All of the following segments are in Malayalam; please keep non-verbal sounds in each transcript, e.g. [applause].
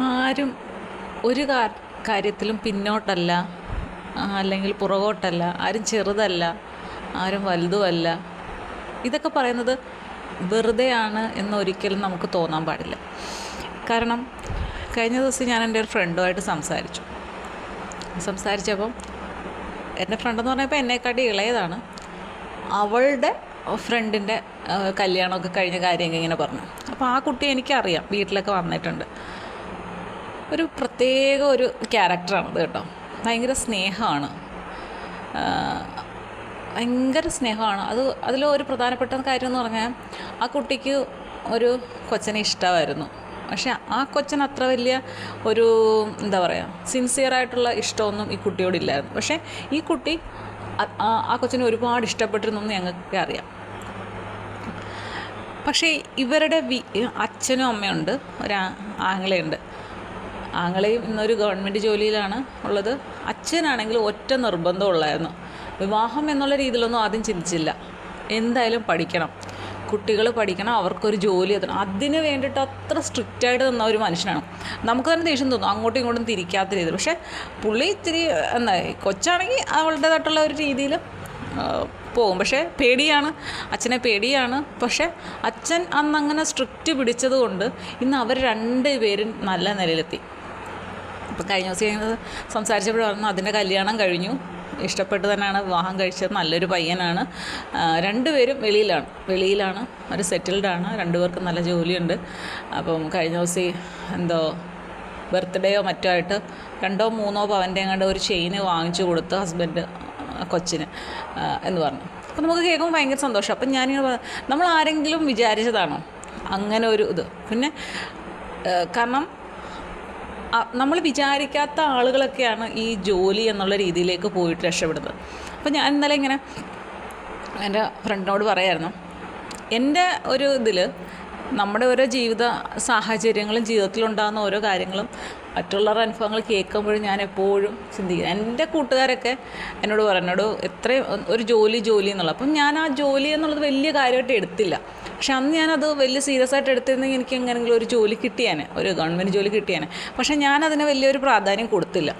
ആരും ഒരു കാര്യത്തിലും പിന്നോട്ടല്ല. അല്ലെങ്കിൽ പുറകോട്ടല്ല. ആരും ചെറുതല്ല. ആരും വലുതുമല്ല. ഇതൊക്കെ പറയുന്നത് വെറുതെയാണ് എന്നൊരിക്കലും നമുക്ക് തോന്നാൻ പാടില്ല. കാരണം കഴിഞ്ഞ ദിവസം ഞാൻ എന്റെ ഒരു ഫ്രണ്ടുമായിട്ട് സംസാരിച്ചു. സംസാരിച്ചപ്പം എന്റെ ഫ്രണ്ടെന്ന് പറഞ്ഞപ്പോൾ എന്നെക്കാട്ടി ഇളയതാണ്. അവളുടെ ഫ്രണ്ടിന്റെ കല്യാണമൊക്കെ കഴിഞ്ഞ കാര്യമൊക്കെ ഇങ്ങനെ പറഞ്ഞു. അപ്പോൾ ആ കുട്ടി എനിക്കറിയാം. വീട്ടിലൊക്കെ വന്നിട്ടുണ്ട്. ഒരു പ്രത്യേക ഒരു ക്യാരക്ടറാണത് കേട്ടോ. ഭയങ്കര സ്നേഹമാണ്. ഭയങ്കര സ്നേഹമാണ്. അത് അതിൽ ഒരു പ്രധാനപ്പെട്ട കാര്യം എന്ന് പറഞ്ഞാൽ ആ കുട്ടിക്ക് ഒരു കൊച്ചനെ ഇഷ്ടമായിരുന്നു. പക്ഷേ ആ കൊച്ചൻ അത്ര വലിയ ഒരു എന്താ പറയുക സിൻസിയറായിട്ടുള്ള ഇഷ്ടമൊന്നും ഈ കുട്ടിയോടില്ലായിരുന്നു പക്ഷേ ഈ കുട്ടി ആ കൊച്ചിനെ ഒരുപാട് ഇഷ്ടപ്പെട്ടിരുന്നു എന്ന് ഞങ്ങൾക്ക് അറിയാം. പക്ഷേ ഇവരുടെ വി അച്ഛനും അമ്മയുണ്ട് ഒരു ആങ്ങളയുണ്ട്. ആങ്ങളെയും ഇന്നൊരു ഗവൺമെന്റ് ജോലിയിലാണ് ഉള്ളത്. അച്ഛനാണെങ്കിൽ ഒറ്റ നിർബന്ധമുള്ളായിരുന്നു. വിവാഹം എന്നുള്ള രീതിയിലൊന്നും ആദ്യം ചിന്തിച്ചില്ല. എന്തായാലും പഠിക്കണം. കുട്ടികൾ പഠിക്കണം അവർക്കൊരു ജോലി എത്തണം അതിന് വേണ്ടിയിട്ട് അത്ര സ്ട്രിക്റ്റായിട്ട് നിന്ന ഒരു മനുഷ്യനാണ്. നമുക്ക് തന്നെ ദേഷ്യം തോന്നും. അങ്ങോട്ടും ഇങ്ങോട്ടും തിരിക്കാത്ത രീതിയിൽ. പക്ഷേ പുള്ളി ഇത്തിരി എന്താ കൊച്ചാണെങ്കിൽ അവളുടേതായിട്ടുള്ള ഒരു രീതിയിൽ പോകും. പക്ഷേ പേടിയാണ്. അച്ഛനെ പേടിയാണ്. പക്ഷേ അച്ഛൻ അന്നങ്ങനെ സ്ട്രിക്റ്റ് പിടിച്ചത് കൊണ്ട് ഇന്ന് അവർ രണ്ട് പേരും നല്ല നിലയിലെത്തി. അപ്പം കഴിഞ്ഞ ദിവസം ഞങ്ങൾ സംസാരിച്ചപ്പോൾ പറഞ്ഞു അതിന്റെ കല്യാണം കഴിഞ്ഞു. ഇഷ്ടപ്പെട്ട് തന്നെയാണ് വിവാഹം കഴിച്ചത്. നല്ലൊരു പയ്യനാണ്. രണ്ടുപേരും വെളിയിലാണ്. വെളിയിലാണ്. അവർ സെറ്റിൽഡാണ് രണ്ടുപേർക്കും നല്ല ജോലിയുണ്ട്. അപ്പം കഴിഞ്ഞ ദിവസം എന്തോ ബർത്ത്ഡേയോ മറ്റോ ആയിട്ട് രണ്ടോ മൂന്നോ പവന്റെ എങ്ങാണ്ട് ഒരു ചെയിന് വാങ്ങിച്ചു കൊടുത്ത് ഹസ്ബൻഡ് കൊച്ചിന് എന്ന് പറഞ്ഞു. അപ്പോൾ നമുക്ക് കേൾക്കുമ്പോൾ ഭയങ്കര സന്തോഷം. അപ്പം ഞാനിങ്ങനെ നമ്മൾ ആരെങ്കിലും വിചാരിച്ചതാണോ? അങ്ങനെ ഒരു ഇത്. പിന്നെ കാരണം നമ്മൾ വിചാരിക്കാത്ത ആളുകളൊക്കെയാണ് ഈ ജോലി എന്നുള്ള രീതിയിലേക്ക് പോയിട്ട് രക്ഷപ്പെടുന്നത്. അപ്പോൾ ഞാൻ ഇന്നലെ ഇങ്ങനെ എന്റെ ഫ്രണ്ടിനോട് പറയായിരുന്നു എന്റെ ഒരു ഇതിൽ നമ്മുടെ ഓരോ ജീവിത സാഹചര്യങ്ങളും ജീവിതത്തിലുണ്ടാകുന്ന ഓരോ കാര്യങ്ങളും മറ്റുള്ളവരുടെ അനുഭവങ്ങൾ കേൾക്കുമ്പോഴും ഞാൻ എപ്പോഴും ചിന്തിക്കും. എന്റെ കൂട്ടുകാരൊക്കെ എന്നോട് പറഞ്ഞോട് എത്രയും ഒരു ജോലി ജോലി എന്നുള്ളത് അപ്പം ഞാൻ ആ ജോലി എന്നുള്ളത് വലിയ കാര്യമായിട്ട് എടുത്തില്ല. പക്ഷെ അന്ന് ഞാനത് വലിയ സീരിയസ് ആയിട്ട് എടുത്തിരുന്നെങ്കിൽ എനിക്ക് എങ്ങനെയെങ്കിലും ഒരു ജോലി കിട്ടിയാനെ ഒരു ഗവൺമെന്റ് ജോലി കിട്ടിയാനെ. പക്ഷെ ഞാൻ അതിന് വലിയൊരു പ്രാധാന്യം കൊടുത്തില്ല.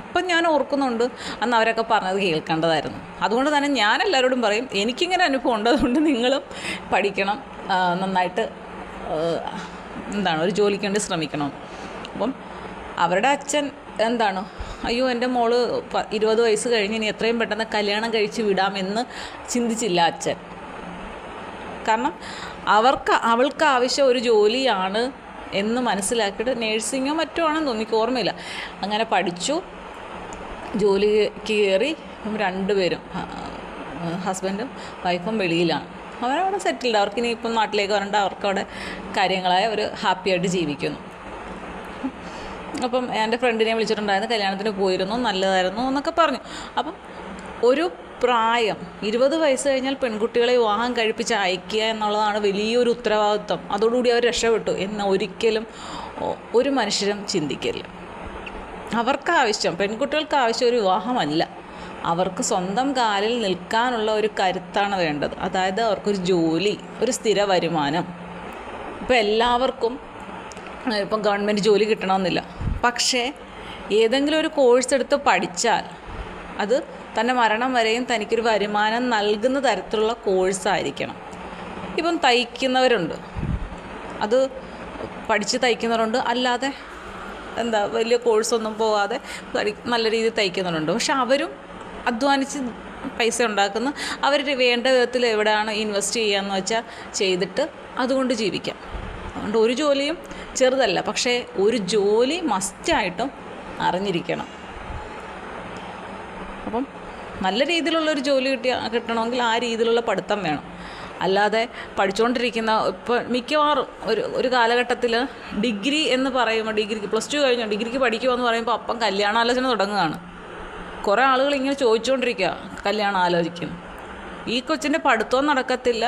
ഇപ്പം ഞാൻ ഓർക്കുന്നുണ്ട് അന്ന് അവരൊക്കെ പറഞ്ഞത് കേൾക്കേണ്ടതായിരുന്നു. അതുകൊണ്ട് തന്നെ ഞാൻ എല്ലാവരോടും പറയും എനിക്കിങ്ങനെ അനുഭവം ഉണ്ട് അതുകൊണ്ട് നിങ്ങളും പഠിക്കണം നന്നായിട്ട് എന്താണ് ഒരു ജോലിക്ക് വേണ്ടി ശ്രമിക്കണം. അപ്പം അവരുടെ അച്ഛൻ എന്താണ്? അയ്യോ എന്റെ മോൾ ഇരുപത് വയസ്സ് കഴിഞ്ഞ് ഇനി എത്രയും പെട്ടെന്ന് കല്യാണം കഴിച്ച് വിടാമെന്ന് ചിന്തിച്ചില്ല അച്ഛൻ. കാരണം അവർക്ക് അവൾക്ക് ആവശ്യം ഒരു ജോലിയാണ് എന്ന് മനസ്സിലാക്കിയിട്ട് നേഴ്സിങ്ങോ മറ്റോ ആണെന്ന് തോന്നി ഓർമ്മയില്ല. അങ്ങനെ പഠിച്ചു ജോലി കയറി രണ്ടുപേരും ഹസ്ബൻഡും വൈഫും വെളിയിലാണ്. അവരവിടെ സെറ്റിൽഡ് അവർക്ക് ഇനി ഇപ്പം നാട്ടിലേക്ക് വരേണ്ട അവർക്കവിടെ കാര്യങ്ങളായ ഒരു ഹാപ്പിയായിട്ട് ജീവിക്കുന്നു. അപ്പം എന്റെ ഫ്രണ്ടിനെ വിളിച്ചിട്ടുണ്ടായിരുന്നു കല്യാണത്തിന് പോയിരുന്നു നല്ലതായിരുന്നു എന്നൊക്കെ പറഞ്ഞു. അപ്പം ഒരു പ്രായം ഇരുപത് വയസ്സ് കഴിഞ്ഞാൽ പെൺകുട്ടികളെ വിവാഹം കഴിപ്പിച്ച് അയക്കുക എന്നുള്ളതാണ് വലിയൊരു ഉത്തരവാദിത്വം. അതോടുകൂടി അവർ രക്ഷപ്പെട്ടു. എന്ന് ഒരിക്കലും ഒരു മനുഷ്യരും ചിന്തിക്കില്ല. അവർക്ക് ആവശ്യം പെൺകുട്ടികൾക്ക് ആവശ്യം ഒരു വിവാഹമല്ല. അവർക്ക് സ്വന്തം കാലിൽ നിൽക്കാനുള്ള ഒരു കരുത്താണ് വേണ്ടത്. അതായത് അവർക്കൊരു ജോലി ഒരു സ്ഥിര വരുമാനം. ഇപ്പം എല്ലാവർക്കും ഇപ്പം ഗവൺമെന്റ് ജോലി കിട്ടണമെന്നില്ല. പക്ഷേ ഏതെങ്കിലും ഒരു കോഴ്സ് എടുത്ത് പഠിച്ചാൽ അത് തന്റെ മരണം വരെയും തനിക്കൊരു വരുമാനം നൽകുന്ന തരത്തിലുള്ള കോഴ്സായിരിക്കണം. ഇപ്പം തയ്ക്കുന്നവരുണ്ട്. അത് പഠിച്ച് തയ്ക്കുന്നവരുണ്ട്. അല്ലാതെ എന്താ വലിയ കോഴ്സൊന്നും പോകാതെ നല്ല രീതിയിൽ തയ്ക്കുന്നവരുണ്ട്. പക്ഷെ അവരും അധ്വാനിച്ച് പൈസ ഉണ്ടാക്കുന്നു. അവർ വേണ്ട വിധത്തിൽ എവിടെയാണ് ഇൻവെസ്റ്റ് ചെയ്യാന്ന് വെച്ചാൽ ചെയ്തിട്ട് അതുകൊണ്ട് ജീവിക്കാം. അതുകൊണ്ട് ഒരു ജോലിയും ചെറുതല്ല പക്ഷേ ഒരു ജോലി മസ്റ്റായിട്ടും അറിഞ്ഞിരിക്കണം. അപ്പം നല്ല രീതിയിലുള്ള ഒരു ജോലി കിട്ടിയ കിട്ടണമെങ്കിൽ ആ രീതിയിലുള്ള പഠിത്തം വേണം. അല്ലാതെ പഠിച്ചുകൊണ്ടിരിക്കുന്ന ഇപ്പോൾ മിക്കവാറും ഒരു ഒരു കാലഘട്ടത്തിൽ ഡിഗ്രി എന്ന് പറയുമ്പോൾ ഡിഗ്രിക്ക് പ്ലസ് ടു കഴിഞ്ഞു ഡിഗ്രിക്ക് പഠിക്കുമെന്ന് പറയുമ്പോൾ അപ്പം കല്യാണാലോചന തുടങ്ങുകയാണ്. കുറേ ആളുകൾ ഇങ്ങനെ ചോദിച്ചുകൊണ്ടിരിക്കുക കല്യാണം ആലോചിക്കും ഈ കൊച്ചിന്റെ പഠിത്തവും നടക്കത്തില്ല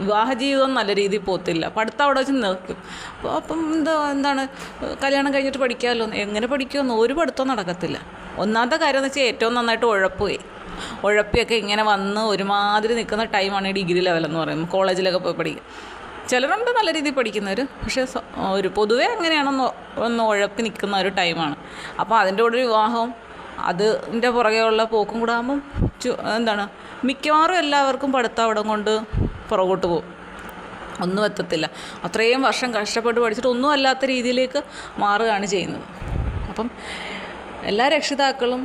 വിവാഹ ജീവിതം നല്ല രീതിയിൽ പോത്തില്ല. പഠിത്തം അവിടെ വെച്ച് നിൽക്കും. അപ്പോൾ അപ്പം എന്താ എന്താണ് കല്യാണം കഴിഞ്ഞിട്ട് പഠിക്കാമല്ലോ? എങ്ങനെ പഠിക്കുമെന്ന് ഒരു പഠിത്തം നടക്കത്തില്ല. ഒന്നാമത്തെ കാര്യം എന്ന് വെച്ചാൽ ഏറ്റവും നന്നായിട്ട് ഉഴപ്പുപോയി ഉഴപ്പിയൊക്കെ ഇങ്ങനെ വന്ന് ഒരുമാതിരി നിൽക്കുന്ന ടൈമാണ് ഡിഗ്രി ലെവലെന്ന് പറയുന്നത്. കോളേജിലൊക്കെ പോയി പഠിക്കും. ചിലരുണ്ട് നല്ല രീതിയിൽ പഠിക്കുന്നവർ പക്ഷേ ഒരു പൊതുവേ അങ്ങനെയാണെന്ന് ഒന്ന് ഉഴപ്പി നിൽക്കുന്ന ഒരു ടൈമാണ്. അപ്പോൾ അതിന്റെ കൂടെ വിവാഹവും അതിന്റെ പുറകെയുള്ള പോക്കും കൂടാകുമ്പം എന്താണ് മിക്കവാറും എല്ലാവർക്കും പഠിത്തം അവിടെ കൊണ്ട് പുറകോട്ട് പോകും. ഒന്നും എത്തത്തില്ല. അത്രയും വർഷം കഷ്ടപ്പെട്ട് പഠിച്ചിട്ട് ഒന്നും അല്ലാത്ത രീതിയിലേക്ക് മാറുകയാണ് ചെയ്യുന്നത്. അപ്പം എല്ലാ രക്ഷിതാക്കളും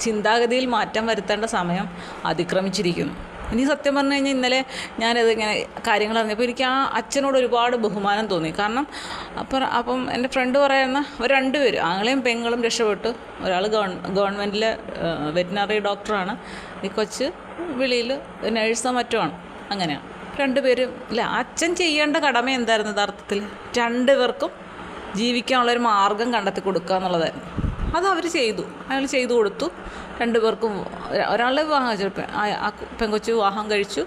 ചിന്താഗതിയിൽ മാറ്റം വരുത്തേണ്ട സമയം അതിക്രമിച്ചിരിക്കുന്നു. ഇനി സത്യം പറഞ്ഞു കഴിഞ്ഞാൽ ഇന്നലെ ഞാനത് ഇങ്ങനെ കാര്യങ്ങൾ അറിഞ്ഞപ്പോൾ എനിക്ക് ആ അച്ഛനോട് ഒരുപാട് ബഹുമാനം തോന്നി. കാരണം അപ്പം അപ്പം എന്റെ ഫ്രണ്ട് പറയുന്ന ഒരു രണ്ടുപേര് ആങ്ങളെയും പെങ്ങളും രക്ഷപ്പെട്ടു. ഒരാൾ ഗവൺ ഗവൺമെന്റിലെ വെറ്റിനറി ഡോക്ടറാണ്. ഈ കൊച്ച് വിളിയിൽ നേഴ്സോ മറ്റോ ആണ്. അങ്ങനെയാണ് രണ്ടുപേരും ഇല്ല അച്ഛൻ ചെയ്യേണ്ട കടമ എന്തായിരുന്നു യഥാർത്ഥത്തിൽ? രണ്ടുപേർക്കും ജീവിക്കാനുള്ളൊരു മാർഗം കണ്ടെത്തി കൊടുക്കുക എന്നുള്ളതായിരുന്നു. അത് അവർ ചെയ്തു. അയാൾ ചെയ്തു കൊടുത്തു. രണ്ടുപേർക്കും ഒരാളുടെ വിവാഹം കഴിച്ചു. ആ- പെങ്കൊച്ചു വിവാഹം കഴിച്ചു.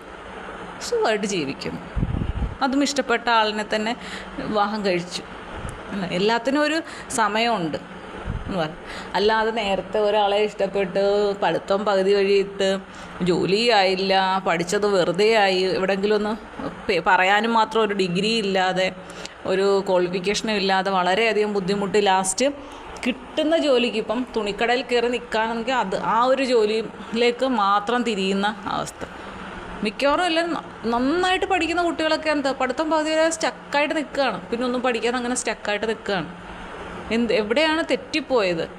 സുഖമായിട്ട് ജീവിക്കുന്നു. അതും ഇഷ്ടപ്പെട്ട ആളിനെ തന്നെ വിവാഹം കഴിച്ചു. എല്ലാത്തിനും ഒരു സമയമുണ്ട്. എന്ന് പറയും അല്ലാതെ നേരത്തെ ഒരാളെ ഇഷ്ടപ്പെട്ട് പഠിത്തം പകുതി വഴിയിട്ട് ജോലി ആയില്ല പഠിച്ചത് വെറുതെ ആയി എവിടെയെങ്കിലും ഒന്ന് പറയാനും മാത്രം ഒരു ഡിഗ്രി ഇല്ലാതെ ഒരു ക്വാളിഫിക്കേഷനും ഇല്ലാതെ വളരെയധികം ബുദ്ധിമുട്ട് ലാസ്റ്റ് കിട്ടുന്ന ജോലിക്ക് ഇപ്പം തുണിക്കടയിൽ കയറി നിൽക്കുകയാണെങ്കിൽ അത് ആ ഒരു ജോലിയിലേക്ക് മാത്രം തിരിയുന്ന അവസ്ഥ. മിക്കവാറും എല്ലാം നന്നായിട്ട് പഠിക്കുന്ന കുട്ടികളൊക്കെ എന്താ പഠിത്തം പകുതി വരെ സ്റ്റക്കായിട്ട് നിൽക്കുകയാണ് പിന്നെ ഒന്നും പഠിക്കാതെ അങ്ങനെ സ്റ്റക്കായിട്ട് നിൽക്കുകയാണ് എന്ത് എവിടെയാണ് തെറ്റിപ്പോയത്?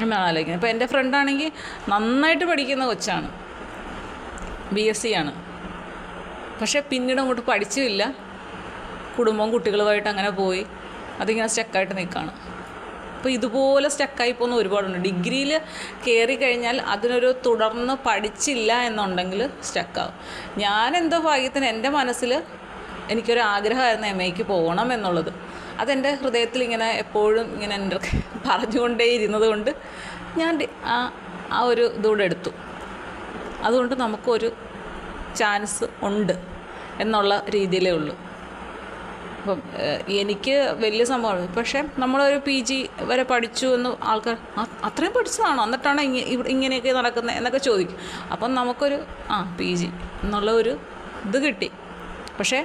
എന്നാണ് ആലോചിക്കുന്നത് ഇപ്പോൾ എന്റെ ഫ്രണ്ടാണെങ്കിൽ നന്നായിട്ട് പഠിക്കുന്ന കൊച്ചാണ്. ബി എസ് സി ആണ്. പക്ഷേ പിന്നീട് അങ്ങോട്ട് പഠിച്ചില്ല. കുടുംബവും കുട്ടികളുമായിട്ട് അങ്ങനെ പോയി. അതിങ്ങനെ സ്റ്റക്കായിട്ട് നിൽക്കുകയാണ് അപ്പോൾ ഇതുപോലെ സ്റ്റക്കായി പോകുന്ന ഒരുപാടുണ്ട്. ഡിഗ്രിയിൽ കയറി കഴിഞ്ഞാൽ അതിനൊരു തുടർന്ന് പഠിച്ചില്ല എന്നുണ്ടെങ്കിൽ സ്റ്റക്കാവും ഞാൻ എന്തോ ഭാഗ്യത്തിന് എന്റെ മനസ്സിൽ എനിക്കൊരു ആഗ്രഹമായിരുന്നു എം എക്ക് പോകണം എന്നുള്ളത്. അതെന്റെ ഹൃദയത്തിൽ ഇങ്ങനെ എപ്പോഴും ഇങ്ങനെ എന്റെ [laughs] പറഞ്ഞുകൊണ്ടേ ഇരുന്നത് കൊണ്ട് ഞാൻ ആ ആ ഒരു ഇതുകൂടെ എടുത്തു. അതുകൊണ്ട് നമുക്കൊരു ചാൻസ് ഉണ്ട് എന്നുള്ള രീതിയിലേ ഉള്ളൂ. അപ്പം എനിക്ക് വലിയ സംഭവമാണ്. പക്ഷേ നമ്മളൊരു പി ജി വരെ പഠിച്ചു എന്ന് ആൾക്കാർ "ആ, അത്രയും പഠിച്ചതാണോ? എന്നിട്ടാണ് ഇങ്ങനെയൊക്കെ നടക്കുന്നത് എന്നൊക്കെ ചോദിക്കും. അപ്പം നമുക്കൊരു ആ പി ജി എന്നുള്ള ഒരു ഇത് കിട്ടി. പക്ഷേ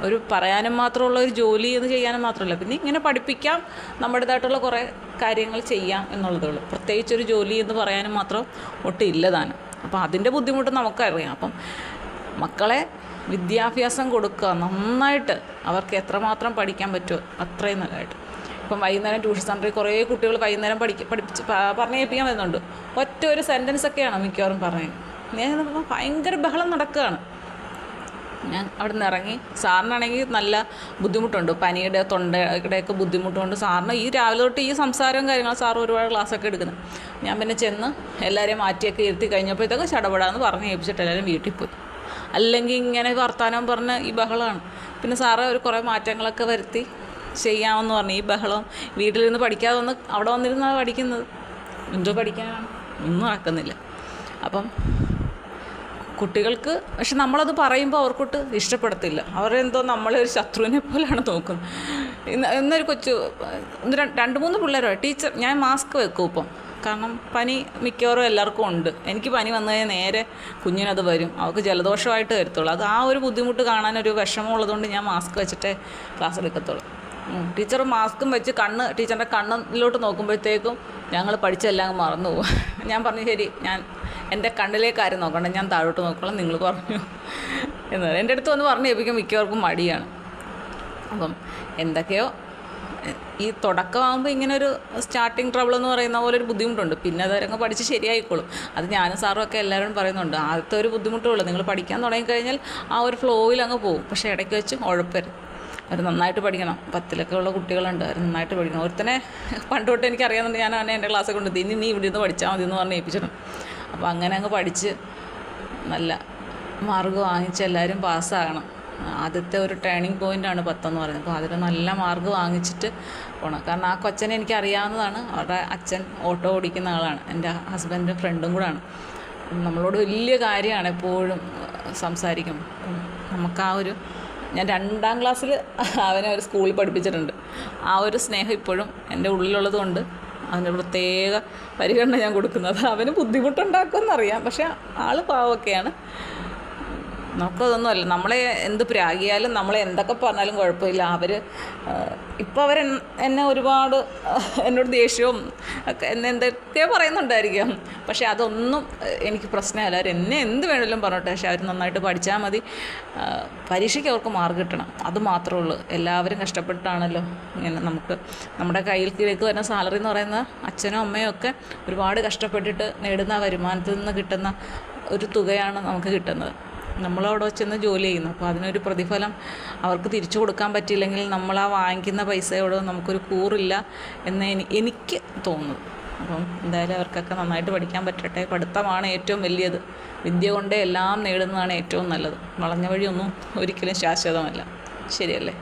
ഒരു പറയാനും മാത്രമുള്ള ഒരു ജോലി എന്ന് ചെയ്യാനും മാത്രമല്ല. പിന്നെ ഇങ്ങനെ പഠിപ്പിക്കാം നമ്മുടേതായിട്ടുള്ള കുറേ കാര്യങ്ങൾ ചെയ്യാം എന്നുള്ളതേ ഉള്ളൂ. പ്രത്യേകിച്ച് ഒരു ജോലി എന്ന് പറയാനും മാത്രം ഒട്ടും ഇല്ലതാണ് അപ്പോൾ അപ്പം അതിന്റെ ബുദ്ധിമുട്ട് നമുക്കറിയാം. അപ്പം മക്കളെ വിദ്യാഭ്യാസം കൊടുക്കുക നന്നായിട്ട് അവർക്ക് എത്രമാത്രം പഠിക്കാൻ പറ്റുമോ അത്രയും നല്ലതായിട്ട്. ഇപ്പം വൈകുന്നേരം ട്യൂഷൻ സെന്ററിൽ കുറേ കുട്ടികൾ വൈകുന്നേരം പഠിക്ക പഠിപ്പിച്ച് പ- പറഞ്ഞ് കേൾപ്പിക്കാൻ വരുന്നുണ്ട്. ഒറ്റ ഒരു സെന്റൻസ് ഒക്കെയാണ് മിക്കവാറും പറഞ്ഞത് ഭയങ്കര ബഹളം നടക്കുകയാണ്. ഞാൻ അവിടെ നിന്ന് ഇറങ്ങി. സാറിനാണെങ്കിൽ നല്ല ബുദ്ധിമുട്ടുണ്ട്. പനിയുടെ തൊണ്ടയുടെയൊക്കെ ബുദ്ധിമുട്ടുണ്ട്. സാറിന് ഈ രാവിലെ തൊട്ട് ഈ സംസാരവും കാര്യങ്ങളും സാർ ഒരുപാട് ക്ലാസ്സൊക്കെ എടുക്കുന്നത് ഞാൻ പിന്നെ ചെന്ന് എല്ലാവരെയും മാറ്റിയൊക്കെ ഇരുത്തി കഴിഞ്ഞപ്പോഴത്തേക്ക് ചടപടാന്ന് പറഞ്ഞ് ഏൽപ്പിച്ചിട്ട് എല്ലാവരും വീട്ടിൽ പോയി. അല്ലെങ്കിൽ ഇങ്ങനെ വർത്തമാനം പറഞ്ഞ് ഈ ബഹളമാണ്. പിന്നെ സാറ് ഒരു കുറേ മാറ്റങ്ങളൊക്കെ വരുത്തി ചെയ്യാമെന്ന് പറഞ്ഞു. ഈ ബഹളം വീട്ടിലിരുന്ന് പഠിക്കാതെ വന്ന് അവിടെ വന്നിരുന്നാണ് പഠിക്കുന്നത്. എന്തോ പഠിക്കാനാണ്. ഒന്നും നടക്കുന്നില്ല. അപ്പം കുട്ടികൾക്ക് പക്ഷെ നമ്മളത് പറയുമ്പോൾ അവർക്കൊട്ട് ഇഷ്ടപ്പെടത്തില്ല. അവരെന്തോ നമ്മളെ ഒരു ശത്രുവിനെ പോലെയാണ് നോക്കുന്നത്. ഇന്ന് ഇന്നൊരു കൊച്ചു രണ്ട് മൂന്ന് പിള്ളേരോ ടീച്ചർ ഞാൻ മാസ്ക് വെക്കും ഇപ്പം. കാരണം പനി മിക്കവാറും എല്ലാവർക്കും ഉണ്ട്. എനിക്ക് പനി വന്നു കഴിഞ്ഞാൽ നേരെ കുഞ്ഞിനത് വരും. അവൾക്ക് ജലദോഷമായിട്ട് വരത്തുള്ളൂ. അത് ആ ഒരു ബുദ്ധിമുട്ട് കാണാനൊരു വിഷമമുള്ളതുകൊണ്ട് ഞാൻ മാസ്ക് വെച്ചിട്ടേ ക്ലാസ് എടുക്കത്തുള്ളൂ. ടീച്ചർ മാസ്കും വെച്ച് കണ്ണ് ടീച്ചറിന്റെ കണ്ണിലോട്ട് നോക്കുമ്പോഴത്തേക്കും ഞങ്ങൾ പഠിച്ചെല്ലാം മറന്നു പോകും ഞാൻ പറഞ്ഞു ശരി ഞാൻ എന്റെ കണ്ണിലേക്ക് ആരും നോക്കണ്ട? ഞാൻ താഴോട്ട് നോക്കണം നിങ്ങൾ പറഞ്ഞു. എന്ന് എന്റെ അടുത്ത് വന്ന് പറഞ്ഞു ഏൽപ്പിക്കാൻ മിക്കവർക്കും മടിയാണ്. അപ്പം എന്തൊക്കെയോ ഈ തുടക്കമാകുമ്പോൾ ഇങ്ങനെ ഒരു സ്റ്റാർട്ടിങ് ട്രബിൾ എന്ന് പറയുന്ന പോലെ ഒരു ബുദ്ധിമുട്ടുണ്ട്. പിന്നെ അതരങ്ങ് പഠിച്ച് ശരിയായിക്കോളും. അത് ഞാനും സാറും ഒക്കെ എല്ലാവരും പറയുന്നുണ്ട്. ആദ്യത്തെ ഒരു ബുദ്ധിമുട്ടുള്ളൂ. നിങ്ങൾ പഠിക്കാൻ തുടങ്ങിക്കഴിഞ്ഞാൽ ആ ഒരു ഫ്ലോയിൽ അങ്ങ് പോകും. പക്ഷേ ഇടയ്ക്ക് വെച്ച് ഉഴപ്പരുത്. അവർ നന്നായിട്ട് പഠിക്കണം. പത്തിലൊക്കെ ഉള്ള കുട്ടികളുണ്ട്. അവർ നന്നായിട്ട് പഠിക്കണം. ഒരുത്തനെ പണ്ട് തൊട്ട് എനിക്കറിയാമെന്നുണ്ട് ഞാൻ അവനെ എന്റെ ക്ലാസ്സിൽ കൊണ്ട് ഇനി നീ ഇവിടെ നിന്ന് പഠിച്ചാൽ മതി എന്ന് പറഞ്ഞ് ഏൽപ്പിച്ചിട്ടുണ്ട് അപ്പോൾ അങ്ങനെ അങ്ങ് പഠിച്ച് നല്ല മാർക്ക് വാങ്ങിച്ച് എല്ലാവരും പാസ്സാകണം. ആദ്യത്തെ ഒരു ടേണിംഗ് പോയിന്റാണ് പത്തെന്ന് പറയുന്നത്. അപ്പോൾ അതിൽ നല്ല മാർക്ക് വാങ്ങിച്ചിട്ട് പോകണം കാരണം ആ കൊച്ചനെ എനിക്ക് അറിയാവുന്നതാണ് അവരുടെ അച്ഛൻ ഓട്ടോ ഓടിക്കുന്ന ആളാണ്. എന്റെ ഹസ്ബൻഡിന്റെ ഫ്രണ്ടും കൂടാണ്. നമ്മളോട് വലിയ കാര്യമാണ് എപ്പോഴും സംസാരിക്കും. നമുക്ക് ആ ഒരു ഞാൻ രണ്ടാം ക്ലാസ്സിൽ അവനെ ഒരു സ്കൂളിൽ പഠിപ്പിച്ചിട്ടുണ്ട്. ആ ഒരു സ്നേഹം ഇപ്പോഴും എന്റെ ഉള്ളിലുള്ളത് കൊണ്ട് അതിന് പ്രത്യേക പരിഗണന ഞാൻ കൊടുക്കുന്നത്. അവന് ബുദ്ധിമുട്ടുണ്ടാക്കുമെന്നറിയാം. പക്ഷേ ആൾ പാവമൊക്കെയാണ് നമുക്കതൊന്നുമല്ല. നമ്മളെ എന്ത് പ്രാഗിയാലും നമ്മളെ എന്തൊക്കെ പറഞ്ഞാലും കുഴപ്പമില്ല. അവർ ഇപ്പോൾ അവർ എന്നെ ഒരുപാട് എന്നോട് ദേഷ്യവും ഒക്കെ എന്നെ എന്തൊക്കെ പറയുന്നുണ്ടായിരിക്കും. പക്ഷേ അതൊന്നും എനിക്ക് പ്രശ്നമല്ല. അവർ എന്നെ എന്ത് വേണമെങ്കിലും പറഞ്ഞോട്ടെ. പക്ഷേ അവർ നന്നായിട്ട് പഠിച്ചാൽ മതി. പരീക്ഷയ്ക്ക് അവർക്ക് മാർക്ക് കിട്ടണം. അത് മാത്രമേ ഉള്ളൂ. എല്ലാവരും കഷ്ടപ്പെട്ടാണല്ലോ ഇങ്ങനെ നമുക്ക് നമ്മുടെ കയ്യിലേക്ക് വരുന്ന സാലറി എന്ന് പറയുന്ന അച്ഛനും അമ്മയും ഒക്കെ ഒരുപാട് കഷ്ടപ്പെട്ടിട്ട് നേടുന്ന വരുമാനത്തിൽ നിന്ന് കിട്ടുന്ന ഒരു തുകയാണ് നമുക്ക് കിട്ടുന്നത്. നമ്മളവിടെ ചെന്ന് ജോലി ചെയ്യുന്നു. അപ്പോൾ അതിനൊരു പ്രതിഫലം അവർക്ക് തിരിച്ചു കൊടുക്കാൻ പറ്റിയില്ലെങ്കിൽ നമ്മൾ ആ വാങ്ങിക്കുന്ന പൈസയോട് നമുക്കൊരു കൂറില്ല എന്ന് എനിക്ക് തോന്നുന്നു. അപ്പം എന്തായാലും അവർക്കൊക്കെ നന്നായിട്ട് പഠിക്കാൻ പറ്റട്ടെ. പഠിത്തമാണ് ഏറ്റവും വലിയത്. വിദ്യ കൊണ്ടേ എല്ലാം നേടുന്നതാണ് ഏറ്റവും നല്ലത്. വളഞ്ഞ വഴിയൊന്നും ഒരിക്കലും ശാശ്വതമല്ല. ശരിയല്ലേ?